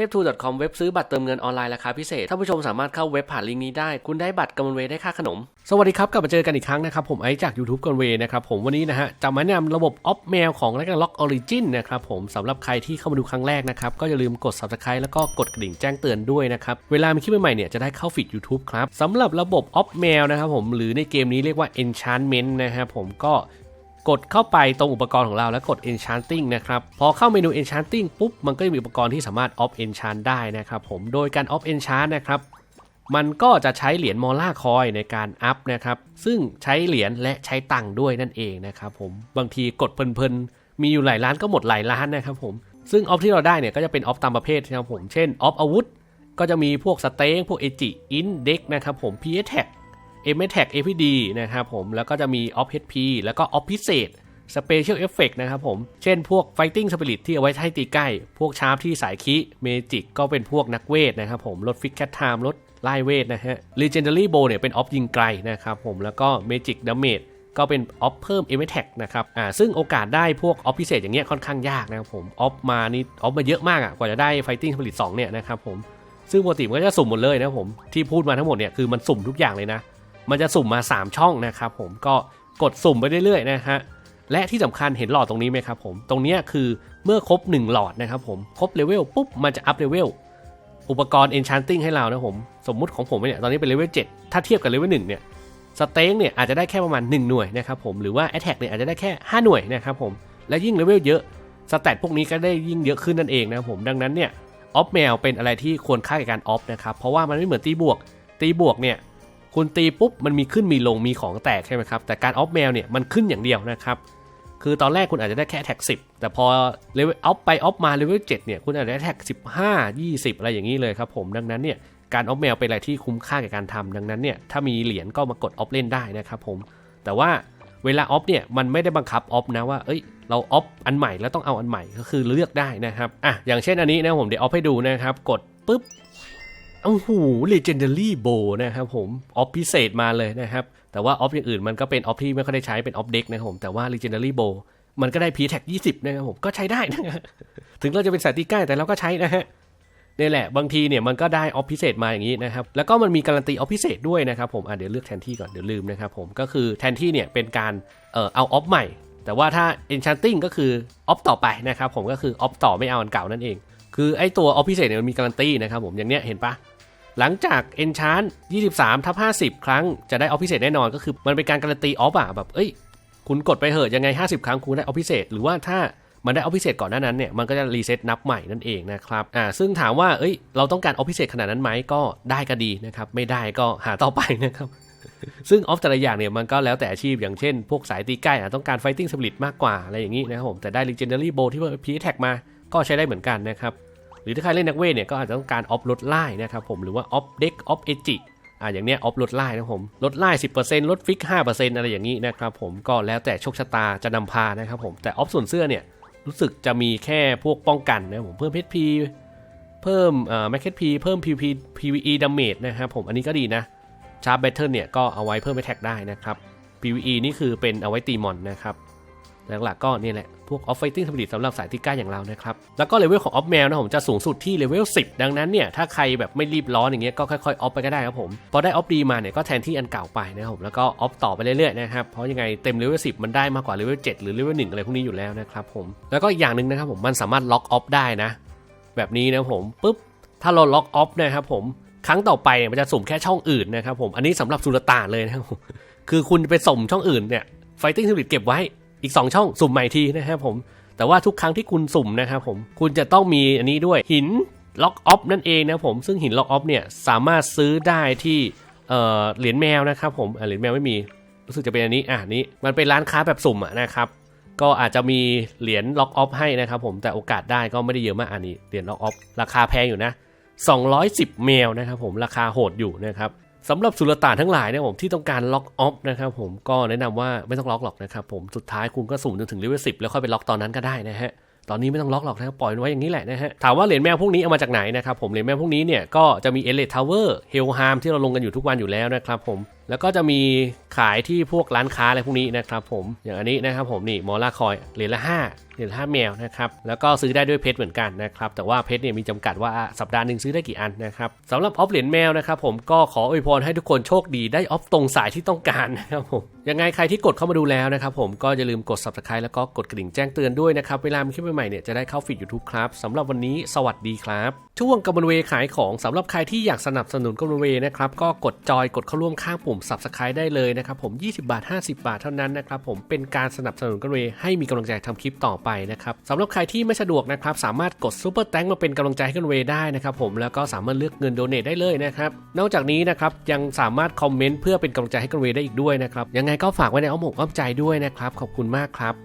ทพทู .com เว็บซื้อบัตรเติมเงินออนไลน์ราคาพิเศษท่านผู้ชมสามารถเข้าเว็บผ่านลิงก์นี้ได้ คุณได้บัตรกำมลเวได้ค่าขนม สวัสดีครับ กลับมาเจอกันอีกครั้งนะครับ ผมไอจาก YouTube กำมลเวนะครับผมวันนี้นะฮะจะมาแนะนำระบบออฟเมลของแลกล็อกออริจินนะครับผมสำหรับใครที่เข้ามาดูครั้งแรกนะครับก็อย่าลืมกด subscribe แล้วก็กดกระดิ่งแจ้งเตือนด้วยนะครับเวลามีคลิปใหม่ๆเนี่ยจะได้เข้าฟีด YouTube ครับสำหรับระบบออฟเมลนะครับผมหรือในเกมนี้เรียกว่า enchantment นะครับผมก็ กดเข้าไปตรงอุปกรณ์ของเราแล้วกด enchanting นะครับ พอเข้าเมนู enchanting ปุ๊บ มันก็จะมีอุปกรณ์ที่สามารถ off enchant ได้นะครับผม โดยการ off enchant นะครับมันก็จะใช้เหรียญมอล่าคอยในการอัพนะครับ ซึ่งใช้เหรียญและใช้ตังค์ด้วยนั่นเองนะครับผม บางทีกดเพลินๆ มีอยู่หลายล้านก็หมดหลายล้านนะครับผม ซึ่งออฟที่เราได้เนี่ยก็จะเป็นออฟตามประเภทนะครับผม เช่นออฟอาวุธ ก็จะมีพวกสเต็งพวกเอจิอินเด็กนะครับผม p s t a g m s t a g APD นะครับผม แล้วก็จะมี Off HP แล้วก็ Off พิเศษ Special Effect นะครับผม เช่นพวก Fighting Spirit ที่เอาไว้ให้ตีใกล้ พวกชาร์ปที่สายคิเมจิกก็เป็นพวกนักเวทนะครับผมลดฟิกแคทไทม์ลดไล่เวทนะฮะ Legendary Bow เนี่ยเป็นออฟยิงไกลนะครับผมแล้วก็ Magic Damage ก็เป็นออฟเพิ่ม m t a g นะครับ อ่า ซึ่งโอกาสได้พวกออฟพิเศษอย่างเงี้ยค่อนข้างยากนะครับผม ออฟมานี่ออฟมาเยอะมากอะ่ะ กว่าจะได้ Fighting Spirit 2เนี่ยนะครับผม ซึ่งปกติมันก็จะสุ่มหมดเลยนะครับผม ที่พูดมาทั้งหมดเนี่ยคือมันสุ่มทุกอย่างเลยนะ มันจะสุ่มมา 3 ช่องนะครับผมก็กดสุ่มไปเรื่อยๆนะฮะและที่สำคัญเห็นหลอดตรงนี้ไหมครับผมตรงนี้คือเมื่อครบ 1 หลอดนะครับผมครบเลเวลปุ๊บมันจะอัพเลเวลอุปกรณ์ enchanting ให้เรานะผมสมมุติของผมเนี่ยตอนนี้เป็นเลเวล7ถ้าเทียบกับเลเวล1เนี่ยสเต็งเนี่ยอาจจะได้แค่ประมาณ 1 หน่วยนะครับผมหรือว่า attack เนี่ยอาจจะได้แค่ 5 หน่วยนะครับผมและยิ่งเลเวลเยอะสแตทพวกนี้ก็ได้ยิ่งเยอะขึ้นนั่นเองนะครับผมดังนั้นเนี่ยออฟแมวเป็นอะไรที่ควรค่าแก่การออฟนะครับเพราะว่ามันไม่เหมือนตีบวกตีบวกเนี่ย คุณตีปุ๊บมันมีขึ้นมีลงมีของแตกใช่ไหมครับแต่การออฟแมวเนี่ยมันขึ้นอย่างเดียวนะครับคือตอนแรกคุณอาจจะได้แค่แท็ก 10 แต่พอเลเวลออฟไปออฟมาเลเวล7เนี่ยคุณอาจจะได้แท็ก 15 20 อะไรอย่างนี้เลยครับผมดังนั้นเนี่ยการออฟแมวเป็นอะไรที่คุ้มค่ากับการทำดังนั้นเนี่ยถ้ามีเหรียญก็มากดออฟเล่นได้นะครับผมแต่ว่าเวลาออฟเนี่ยมันไม่ได้บังคับออฟนะว่าเอ้ยเราออฟอันใหม่แล้วต้องเอาอันใหม่ก็คือเลือกได้นะครับอะอย่างเช่นอันนี้นะผมเดี๋ยวออฟให้ดูนะครับกดปุ๊บ โอ้โห legendary bow นะครับผมออฟพิเศษมาเลยนะครับ แต่ว่าออฟอย่างอื่นมันก็เป็นออฟที่ไม่ค่อยได้ใช้เป็นออฟเด็กนะครับผม แต่ว่า legendary bow มันก็ได้ p t a g 20นะครับผม ก็ใช้ได้นะถึงเราจะเป็นสายตีใกล้แต่เราก็ใช้นะฮะนี่แหละ บางทีเนี่ยมันก็ได้ออฟพิเศษมาอย่างนี้นะครับ แล้วก็มันมีการันตีออฟพิเศษด้วยนะครับผมอะเดี๋ยวเลือกแทนที่ก่อนเดี๋ยวลืมนะครับผมก็คือแทนที่เนี่ยเป็นการเอ่อเอาออฟใหม่ แต่ว่าถ้า enchanting ก็คือออฟต่อไปนะครับผมก็คือออฟต่อไม่เอาอันเก่านั่นเอง คือไอตัวออฟพิเศษเนี่ยมันมีการันตีนะครับผมอย่างเนี้ยเห็นปะหลังจาก Enchant 23ทับ50 ครั้งจะได้ออฟพิเศษแน่นอนก็คือมันเป็นการการันตีออฟอะแบบเอ้ยคุณกดไปเหอะยังไง 50 ครั้งคุณได้ออฟพิเศษหรือว่าถ้ามันได้ออฟพิเศษก่อนหน้านั้นเนี่ยมันก็จะรีเซ็ตนับใหม่นั่นเองนะครับอ่าซึ่งถามว่าเอ้ยเราต้องการออฟพิเศษขนาดนั้นไหมก็ได้ก็ดีนะครับไม่ได้ก็หาต่อไปนะครับซึ่งออฟแต่ละอย่างเนี่ยมันก็แล้วแต่อาชีพอย่างเช่น พวกสายตีใกล้อะต้องการ fighting spirit มากกว่าอะไรอย่างนี้นะครับผมแต่ได้ legendary bow ที่เพิ่ม p attack มาก็ใช้ได้เหมือนกันนะครับ หรือถ้าใครเล่นนักเวทเนี่ยก็อาจจะต้องการออฟลดไล่นะครับผมหรือว่าออฟเด็กออฟเอจิอ่าอย่างเนี้ยออฟลดไล่นะครับผมลดไล่สิบเปอร์เซ็นต์ลดฟิก5%อร์เซ็นต์อะไรอย่างนี้นะครับผมก็แล้วแต่โชคชะตาจะนำพานะครับผมแต่ออฟส่วนเสื้อเนี่ยรู้สึกจะมีแค่พวกป้องกันนะผมเพิ่ม HP เพิ่มเอ่าแม็กพีเพิ่ม PVP PVE damage นะครับผมอันนี้ก็ดีนะชาร์ปแบทเทิลเนี่ยก็เอาไว้เพิ่ม attack ได้นะครับ PVE นี่คือเป็นเอาไว้ตีมอนนะครับ หลักๆก็นี่แหละ พวกออฟไฟติ้งสปิริตสำหรับสายที่กล้าอย่างเรานะครับ แล้วก็เลเวลของออฟแมวนะผมจะสูงสุดที่เลเวล10 ดังนั้นเนี่ยถ้าใครแบบไม่รีบร้อนอย่างเงี้ยก็ค่อยๆออฟไปก็ได้ครับผม พอได้ออฟดีมาเนี่ยก็แทนที่อันเก่าไปนะครับผมแล้วก็ออฟต่อไปเรื่อยๆนะครับเพราะยังไงเต็มเลเวล10 มันได้มากกว่าเลเวล7หรือเลเวล1อะไรพวกนี้อยู่แล้วนะครับผมแล้วก็อีกอย่างหนึ่งนะครับผมมันสามารถล็อกออฟได้นะแบบนี้นะผมปุ๊บถ้าเราล็อกออฟนะครับผมครั้งต่อไปมันจะสุ่มแค่ช่องอื่นนะครับผมอันนี้สำหรับสุลต่านเลยนะครับคือคุณไปสุ่มช่องอื่นเนี่ยไฟติ้งสปิริตเก็บไว้ อีก 2 ช่องสุ่มใหม่ทีนะครับผม แต่ว่าทุกครั้งที่คุณสุ่มนะครับผมคุณจะต้องมีอันนี้ด้วยหินล็อกออฟนั่นเองนะผมซึ่งหินล็อกออฟเนี่ยสามารถซื้อได้ที่เหรียญแมวนะครับผมเหรียญแมวไม่มีรู้สึกจะเป็นอันนี้อะนี้มันเป็นร้านค้าแบบสุ่มนะครับก็อาจจะมีเหรียญล็อกออฟให้นะครับผมแต่โอกาสได้ก็ไม่ได้เยอะมากอันนี้เหรียญล็อกออฟราคาแพงอยู่นะ 210 เมลนะครับผมราคาโหดอยู่นะครับ สำหรับสุลต่านทั้งหลายเนี่ยผมที่ต้องการล็อกออฟนะครับผมก็แนะนำว่าไม่ต้องล็อกหรอกนะครับผมสุดท้ายคุณก็สุ่มจนถึงเลเวลสิแล้วค่อยไปล็อกตอนนั้นก็ได้นะฮะตอนนี้ไม่ต้องล็อกหรอกนะครับปล่อยไว้อย่างนี้แหละนะฮะถามว่าเหรียญแมวพวกนี้เอามาจากไหนนะครับผมเหรียญแมวพวกนี้เนี่ยก็จะมีเอเลทาวเวอร์เฮลฮามที่เราลงกันอยู่ทุกวันอยู่แล้วนะครับผม แล้วก็จะมีขายที่พวกร้านค้าอะไรพวกนี้นะครับผมอย่างอันนี้นะครับผมนี่มอล่าคอยเหรียญละ5เหรียญละ5แมวนะครับแล้วก็ซื้อได้ด้วยเพชรเหมือนกันนะครับแต่ว่าเพชรเนี่ยมีจำกัดว่าสัปดาห์หนึ่งซื้อได้กี่อันนะครับสำหรับออฟเหรียญแมวนะครับผมก็ขออวยพรให้ทุกคนโชคดีได้ออฟตรงสายที่ต้องการนะครับผมยังไงใครที่กดเข้ามาดูแล้วนะครับผมก็อย่าลืมกด subscribe แล้วก็กดกระดิ่งแจ้งเตือนด้วยนะครับเวลามีคลิปใหม่ๆเนี่ยจะได้เข้าฟีด YouTube ครับสำหรับวันนี้สวัสดีครับช่วงกำมะเวขายของสำหรับใครที่อยากสนับสนุนกำมะเวนะครับก็กดจอยกดเข้าร่วมข้างปุ่ม subscribe ได้เลยนะครับผม 20 บาท 50 บาทเท่านั้นนะครับผมเป็นการสนับสนุนกำมะเวให้มีกำลังใจทำคลิปต่อไปนะครับสำหรับใครที่ไม่สะดวกนะครับสามารถกดซูเปอร์แตงมาเป็นกำลังใจให้กันเวได้นะครับผมแล้วก็สามารถเลือกเงินโดเนทได้เลยนะครับนอกจากนี้นะครับยังสามารถคอมเมนต์เพื่อเป็นกำลังใจให้กันเวได้อีกด้วยนะครับยังไงก็ฝากไว้ในอ้อมอกอ้อมใจด้วยนะครับขอบคุณมากครับ